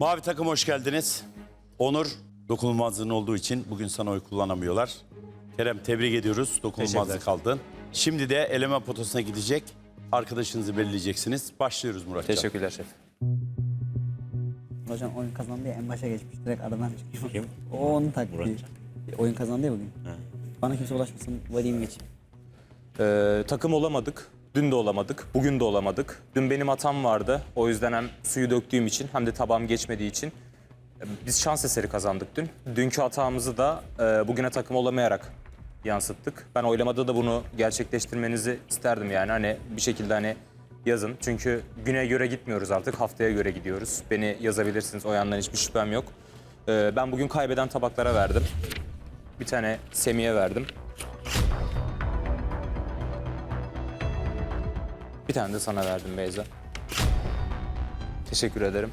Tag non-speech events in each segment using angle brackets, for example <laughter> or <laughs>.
Mavi takım hoş geldiniz. Onur dokunulmazlığın olduğu için bugün sana oy kullanamıyorlar. Kerem tebrik ediyoruz. Dokunulmazlık aldın. Şimdi de eleme potosuna gidecek. Arkadaşınızı belirleyeceksiniz. Başlıyoruz Muratcan. Teşekkürler şef. Hocam oyun kazandı ya en başa geçmiş direkt aradan çıkıyor. Kim? <laughs> O onun taktiği. Oyun kazandı ya bugün. Bana kimse ulaşmasın varayım geçeyim. Ee, takım olamadık. Dün de olamadık. Bugün de olamadık. Dün benim hatam vardı. O yüzden hem suyu döktüğüm için hem de tabağım geçmediği için e, biz şans eseri kazandık dün. Dünkü hatamızı da e, bugüne takım olamayarak yansıttık. Ben oylamada da bunu gerçekleştirmenizi isterdim yani. Hani bir şekilde hani yazın. Çünkü güne göre gitmiyoruz artık. Haftaya göre gidiyoruz. Beni yazabilirsiniz. O yandan hiçbir şüphem yok. Ee, ben bugün kaybeden tabaklara verdim. Bir tane Semih'e verdim. Bir tane de sana verdim Beyza. Teşekkür ederim.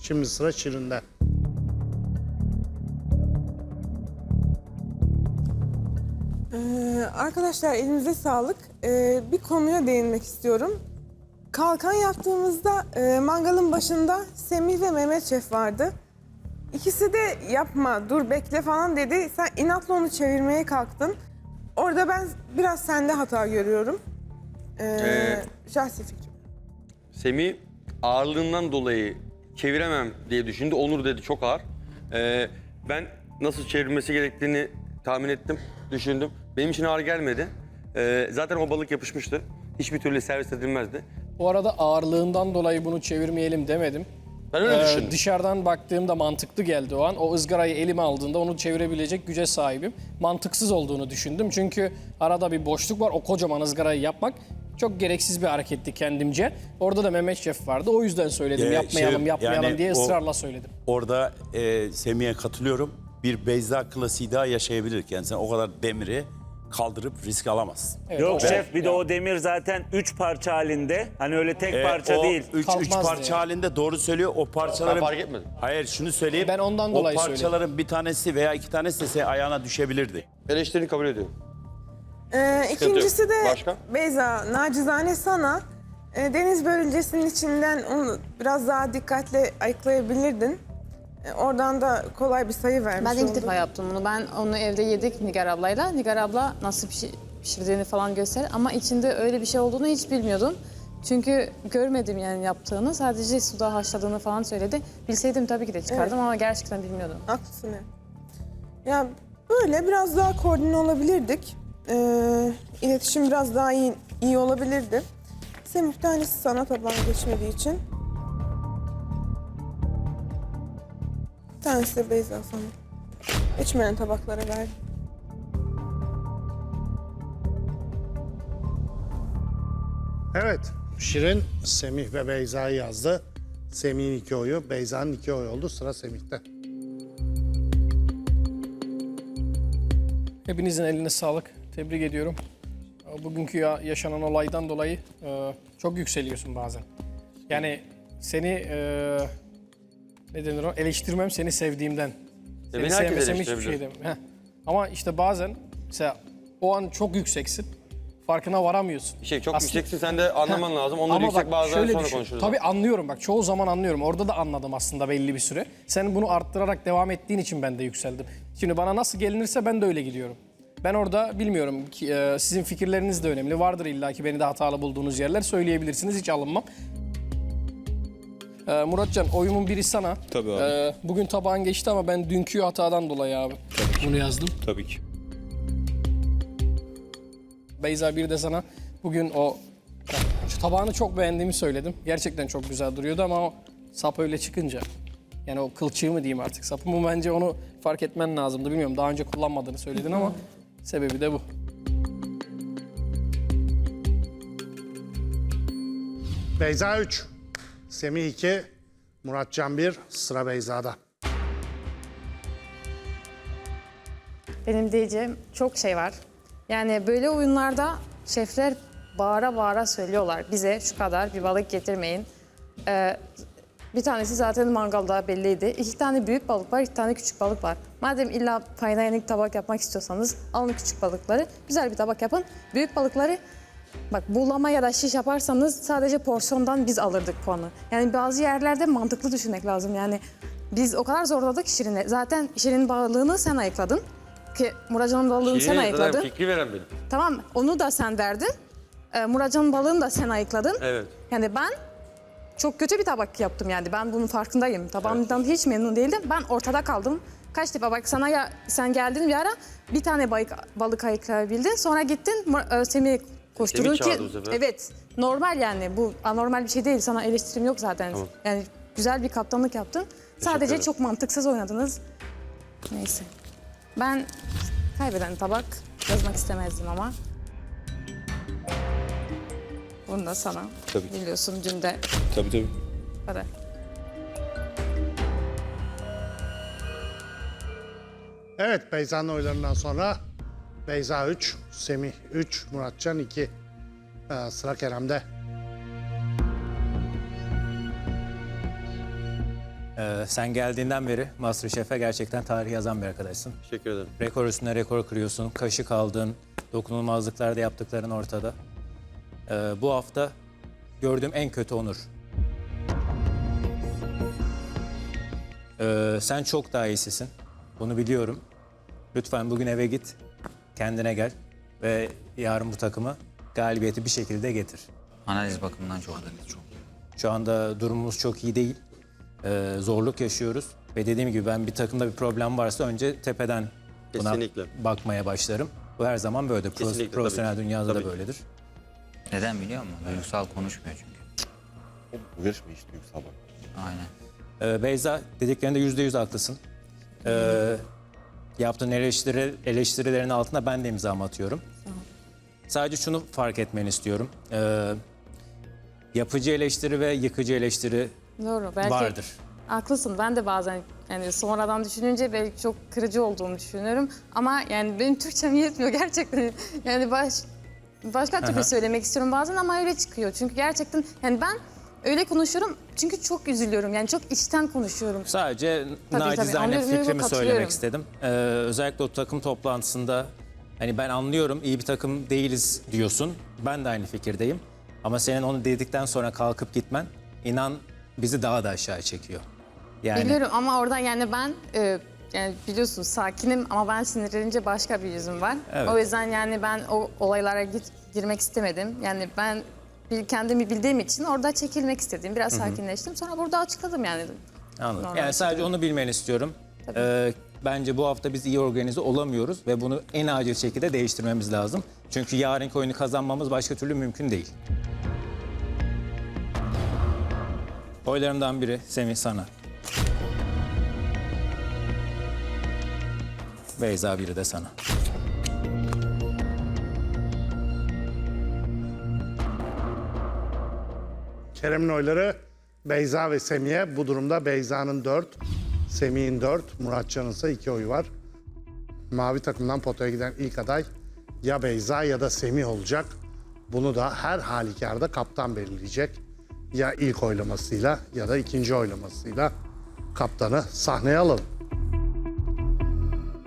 Şimdi sıra Şirin'de. Ee, arkadaşlar elinize sağlık. Ee, bir konuya değinmek istiyorum. Kalkan yaptığımızda e, mangalın başında Semih ve Mehmet Şef vardı. İkisi de yapma, dur bekle falan dedi. Sen inatla onu çevirmeye kalktın. Orada ben biraz sende hata görüyorum. Ee, Ee, şahsi fikrim. Semih ağırlığından dolayı çeviremem diye düşündü. Onur dedi çok ağır. Ee, ben nasıl çevirmesi gerektiğini tahmin ettim, düşündüm. Benim için ağır gelmedi. Ee, zaten o balık yapışmıştı. Hiçbir türlü servis edilmezdi. Bu arada ağırlığından dolayı bunu çevirmeyelim demedim. Ben öyle Ee, düşündüm. dışarıdan baktığımda mantıklı geldi o an. O ızgarayı elime aldığında onu çevirebilecek güce sahibim. Mantıksız olduğunu düşündüm. Çünkü arada bir boşluk var. O kocaman ızgarayı yapmak çok gereksiz bir hareketti kendimce. Orada da Mehmet Şef vardı. O yüzden söyledim Ee, yapmayalım şey, yapmayalım yani diye o- ısrarla söyledim. Orada e, Semih'e katılıyorum. Bir Beyza klasiği daha yaşayabilirken sen o kadar demiri kaldırıp risk alamazsın. Evet, Yok o- şef bir de o demir zaten üç parça halinde. Hani öyle tek E, parça o değil. Üç, üç Kalkmazdı parça yani. halinde doğru söylüyor. O parçaların... Ben fark etmedim. Hayır şunu söyleyeyim. Ben ondan o dolayı parçaların bir tanesi veya iki tanesi de senin ayağına düşebilirdi. Eleştirini kabul ediyorum. Ee, ikincisi de Başka? Beyza, nacizane sana e, deniz börülcesinin içinden onu biraz daha dikkatle ayıklayabilirdin. E, oradan da kolay bir sayı vermiş Ben ilk oldun. defa yaptım bunu. Ben onu evde yedik Nigar ablayla. Nigar abla nasıl pişi- pişirdiğini falan göster. Ama içinde öyle bir şey olduğunu hiç bilmiyordum. Çünkü görmedim yani yaptığını. Sadece suda haşladığını falan söyledi. Bilseydim tabii ki de çıkardım ama gerçekten bilmiyordum. Haklısın. evet. Ya böyle biraz daha koordine olabilirdik. Ee, iletişim biraz daha iyi, iyi olabilirdi. Semih tanesi sana taban geçmediği için. Bir tanesi de Beyza sana. Geçmeyen tabaklara verdim. Evet. Şirin, Semih ve Beyza'yı yazdı. Semih'in iki oyu, Beyza'nın iki oyu oldu. Sıra Semih'te. Hepinizin eline sağlık. Tebrik ediyorum. Bugünkü ya- yaşanan olaydan dolayı e, çok yükseliyorsun bazen. Yani seni e, ne denir o? Eleştirmem seni sevdiğimden. Seni beni herkes sevmesem hiçbir şey eleştirebilir. demem. Heh. Ama işte bazen mesela o an çok yükseksin. Farkına varamıyorsun. Şey çok Aslında- yükseksin sen de anlaman lazım. Onları Ama yüksek bak, şöyle sonra düşün. konuşuruz. Tabii anlıyorum bak çoğu zaman anlıyorum. Orada da anladım aslında belli bir süre. Sen bunu arttırarak devam ettiğin için ben de yükseldim. Şimdi bana nasıl gelinirse ben de öyle gidiyorum. Ben orada bilmiyorum ki e, sizin fikirleriniz de önemli. Vardır illa ki beni de hatalı bulduğunuz yerler söyleyebilirsiniz hiç alınmam. E, Muratcan oyumun biri sana. Tabii abi. E, bugün tabağın geçti ama ben dünkü hatadan dolayı abi. Bunu yazdım. Tabii ki. Beyza bir de sana bugün o şu tabağını çok beğendiğimi söyledim. Gerçekten çok güzel duruyordu ama o sap öyle çıkınca yani o kılçığı mı diyeyim artık sapımı bence onu fark etmen lazımdı. Bilmiyorum daha önce kullanmadığını söyledin ama sebebi de bu. Beyza 3, Semih 2, Muratcan 1, sıra Beyza'da. Benim diyeceğim çok şey var. Yani böyle oyunlarda şefler bağıra bağıra söylüyorlar. Bize şu kadar bir balık getirmeyin. Ee, bir tanesi zaten mangalda belliydi. İki tane büyük balık var, iki tane küçük balık var. Madem illa payına tabak yapmak istiyorsanız alın küçük balıkları. Güzel bir tabak yapın. Büyük balıkları Bak bulama ya da şiş yaparsanız sadece porsiyondan biz alırdık puanı. Yani bazı yerlerde mantıklı düşünmek lazım. Yani biz o kadar zorladık Şirin'i. Zaten Şirin balığını sen ayıkladın. Ki Muratcan'ın balığını sen Şirin'e ayıkladın. fikri veren benim. Tamam onu da sen verdin. Ee, Muratcan'ın balığını da sen ayıkladın. Evet. Yani ben çok kötü bir tabak yaptım yani. Ben bunun farkındayım. Tabağımdan hiç memnun değildim. Ben ortada kaldım. Kaç defa bak sana ya sen geldin bir ara bir tane balık, balık ayıklayabildin. Sonra gittin Mur- e, koşturdun Semih ki çağırdı bu sefer. evet normal yani bu anormal bir şey değil. Sana eleştirim yok zaten. Tamam. Yani güzel bir kaptanlık yaptın. Sadece ederim. çok mantıksız oynadınız. Neyse. Ben kaybeden tabak yazmak istemezdim ama. Bunu da sana. Tabii. Biliyorsun dün de Tabii tabii. kadar. Evet Beyza'nın oylarından sonra Beyza 3, Semih 3, Muratcan 2. Ee, sıra Kerem'de. Ee, sen geldiğinden beri Masterchef'e gerçekten tarih yazan bir arkadaşsın. Teşekkür ederim. Rekor üstüne rekor kırıyorsun. Kaşık aldın. Dokunulmazlıklarda yaptıkların ortada. Ee, bu hafta gördüğüm en kötü Onur. Ee, sen çok daha iyisisin. Bunu biliyorum. Lütfen bugün eve git. Kendine gel. Ve yarın bu takımı galibiyeti bir şekilde getir. Analiz bakımından çok çok. Şu anda durumumuz çok iyi değil. Ee, zorluk yaşıyoruz. Ve dediğim gibi ben bir takımda bir problem varsa önce tepeden buna Kesinlikle. bakmaya başlarım. Bu her zaman böyle. Pro- Kesinlikle, profesyonel tabii ki. dünyada Tabii da ki. böyledir. Neden biliyor musun? Duygusal konuşmuyor çünkü. Bu yarışma hiç duygusal bak. Aynen. Ee, Beyza dediklerinde yüzde yüz haklısın. Ee, yaptığın eleştiri, eleştirilerin altına ben de imzamı atıyorum. Sadece şunu fark etmeni istiyorum. Ee, yapıcı eleştiri ve yıkıcı eleştiri Doğru. Belki vardır. haklısın. Ben de bazen yani sonradan düşününce belki çok kırıcı olduğunu düşünüyorum. Ama yani benim Türkçem yetmiyor <laughs> gerçekten. Yani baş, başka türlü söylemek istiyorum bazen ama öyle çıkıyor. Çünkü gerçekten yani ben öyle konuşuyorum çünkü çok üzülüyorum. Yani çok içten konuşuyorum. Sadece Tabii, tabii. nacizane Anlıyorum, fikrimi katılıyorum. söylemek istedim. Ee, özellikle o takım toplantısında hani ben anlıyorum iyi bir takım değiliz diyorsun. Ben de aynı fikirdeyim. Ama senin onu dedikten sonra kalkıp gitmen inan bizi daha da aşağı çekiyor. Yani Biliyorum ama oradan yani ben e, yani biliyorsun sakinim ama ben sinirlenince başka bir yüzüm var. Evet. O yüzden yani ben o olaylara git- girmek istemedim. Yani ben kendimi bildiğim için orada çekilmek istedim. Biraz sakinleştim. Sonra burada açıkladım yani. Anladım. Normal Yani sadece onu bilmeni istiyorum. Ee, bence bu hafta biz iyi organize olamıyoruz ve bunu en acil şekilde değiştirmemiz lazım. Çünkü yarınki oyunu kazanmamız başka türlü mümkün değil. Oylarımdan biri Semih sana. Beyza biri de sana. Kerem'in oyları Beyza ve Semih'e. Bu durumda Beyza'nın 4, Semih'in 4, Muratcan'ın ise 2 oyu var. Mavi takımdan potaya giden ilk aday ya Beyza ya da Semih olacak. Bunu da her halükarda kaptan belirleyecek. Ya ilk oylamasıyla ya da ikinci oylamasıyla kaptanı sahneye alalım.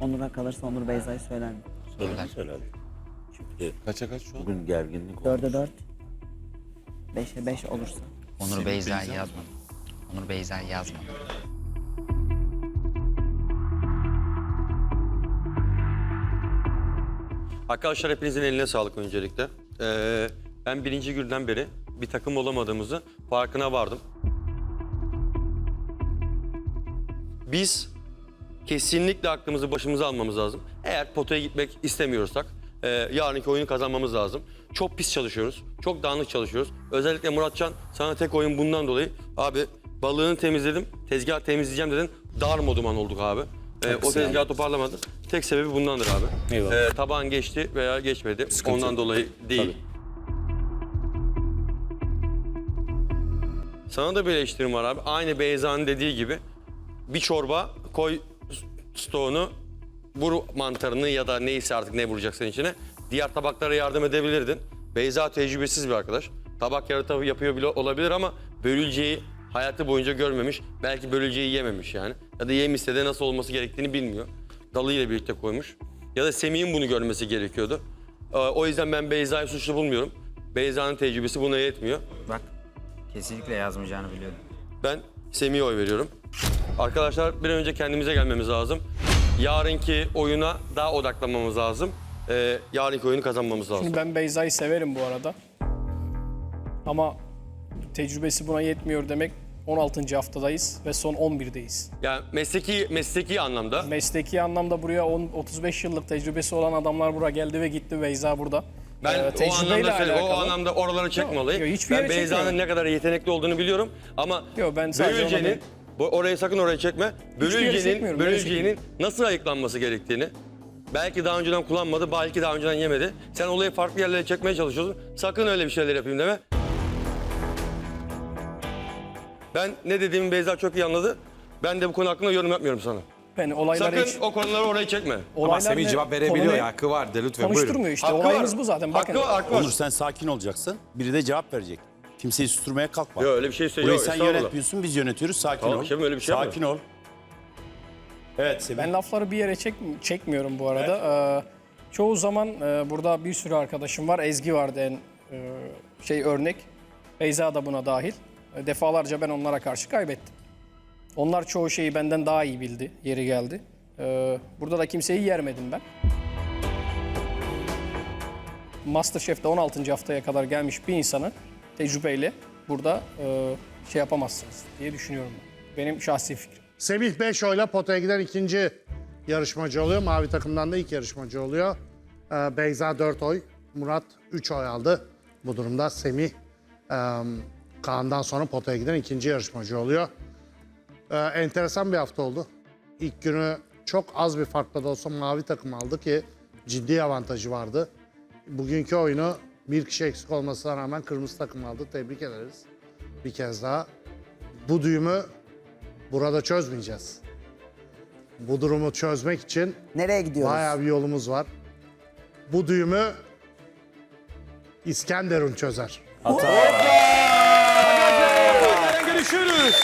Onur'a kalırsa Onur Beyza'yı söyler mi? Söyler. Söyler. Kaça kaç şu an? bugün gerginlik oldu. 4'e 4. 5'e 5 olursa. Onur Beyza'yı yazmadım. Onur Beyza'yı yazmadım. Arkadaşlar hepinizin eline sağlık öncelikle. Ee, ben birinci günden beri bir takım olamadığımızı farkına vardım. Biz kesinlikle aklımızı başımıza almamız lazım. Eğer potaya gitmek istemiyorsak e, yarınki oyunu kazanmamız lazım. Çok pis çalışıyoruz. Çok dağınık çalışıyoruz. Özellikle Muratcan sana tek oyun bundan dolayı abi balığını temizledim, tezgah temizleyeceğim dedin. Dar moduman olduk abi. E, o tezgahı toparlamadın. Tek sebebi bundandır abi. Eyvallah. E, tabağın geçti veya geçmedi. Sıkıntı Ondan yok. dolayı değil. Tabii. Sana da bir eleştirim var abi. Aynı Beyza'nın dediği gibi bir çorba koy stoğunu vur mantarını ya da neyse artık ne vuracaksın içine. Diğer tabaklara yardım edebilirdin. Beyza tecrübesiz bir arkadaş. Tabak yaratı yapıyor bile olabilir ama bölülceyi hayatı boyunca görmemiş. Belki bölülceyi yememiş yani. Ya da yemişse de nasıl olması gerektiğini bilmiyor. Dalıyla birlikte koymuş. Ya da Semih'in bunu görmesi gerekiyordu. Ee, O yüzden ben Beyza'yı suçlu bulmuyorum. Beyza'nın tecrübesi buna yetmiyor. Bak kesinlikle yazmayacağını biliyordum. Ben Semih'e oy veriyorum. Arkadaşlar bir an önce kendimize gelmemiz lazım. Yarınki oyuna daha odaklanmamız lazım. Ee, yarınki oyunu kazanmamız lazım. Şimdi ben Beyza'yı severim bu arada. Ama tecrübesi buna yetmiyor demek 16. haftadayız ve son 11'deyiz. Yani mesleki mesleki anlamda Mesleki anlamda buraya 10, 35 yıllık tecrübesi olan adamlar buraya geldi ve gitti. Beyza burada. ben Ee, o anlamda söyle- o anlamda oralara çekmeliyim. yok, hiçbir ben Beyza'nın ne kadar yetenekli olduğunu biliyorum ama Yok, ben değil. Bu- orayı sakın oraya çekme. nereye Bölülce'nin nasıl ayıklanması gerektiğini belki daha önceden kullanmadı, belki daha önceden yemedi. Sen olayı farklı yerlere çekmeye çalışıyorsun. Sakın öyle bir şeyler yapayım deme. Ben ne dediğimi Beyza çok iyi anladı. Ben de bu konu hakkında yorum yapmıyorum sana. Ben olayları Sakın hiç... o konuları oraya çekme. Olaylar Semih ne- cevap verebiliyor konuyu ya hakkı var de lütfen Konuşturmuyor buyurun. işte. Hakkı Olayımız var. bu zaten. Bakın. Hakkı, hakkı var. Onur sen sakin olacaksın. Biri de cevap verecek. Kimseyi susturmaya kalkma. Yok öyle bir şey söylüyor. Burayı sen yönetmiyorsun, biz yönetiyoruz. Sakin Tamam, ol. şefim, öyle bir şey Sakin ol. Evet Semih. Ben lafları bir yere çek, çekmiyorum bu arada. Ee, çoğu zaman e, burada bir sürü arkadaşım var. Ezgi vardı en e, şey örnek. Beyza da buna dahil. E, defalarca ben onlara karşı kaybettim. Onlar çoğu şeyi benden daha iyi bildi. Yeri geldi. Ee, burada da kimseyi yermedim ben. Masterchef'te 16. haftaya kadar gelmiş bir insanı tecrübeyle burada e, şey yapamazsınız diye düşünüyorum ben. Benim şahsi fikrim. Semih 5 oyla potaya giden ikinci yarışmacı oluyor. Mavi takımdan da ilk yarışmacı oluyor. Ee, Beyza 4 oy, Murat 3 oy aldı. Bu durumda Semih e, Kaan'dan sonra potaya giden ikinci yarışmacı oluyor. Ee, enteresan bir hafta oldu. İlk günü çok az bir farkla da olsa mavi takım aldı ki ciddi avantajı vardı. Bugünkü oyunu bir kişi eksik olmasına rağmen kırmızı takım aldı. Tebrik ederiz bir kez daha. Bu düğümü burada çözmeyeceğiz. Bu durumu çözmek için Nereye gidiyoruz? bayağı bir yolumuz var. Bu düğümü İskenderun çözer. Görüşürüz.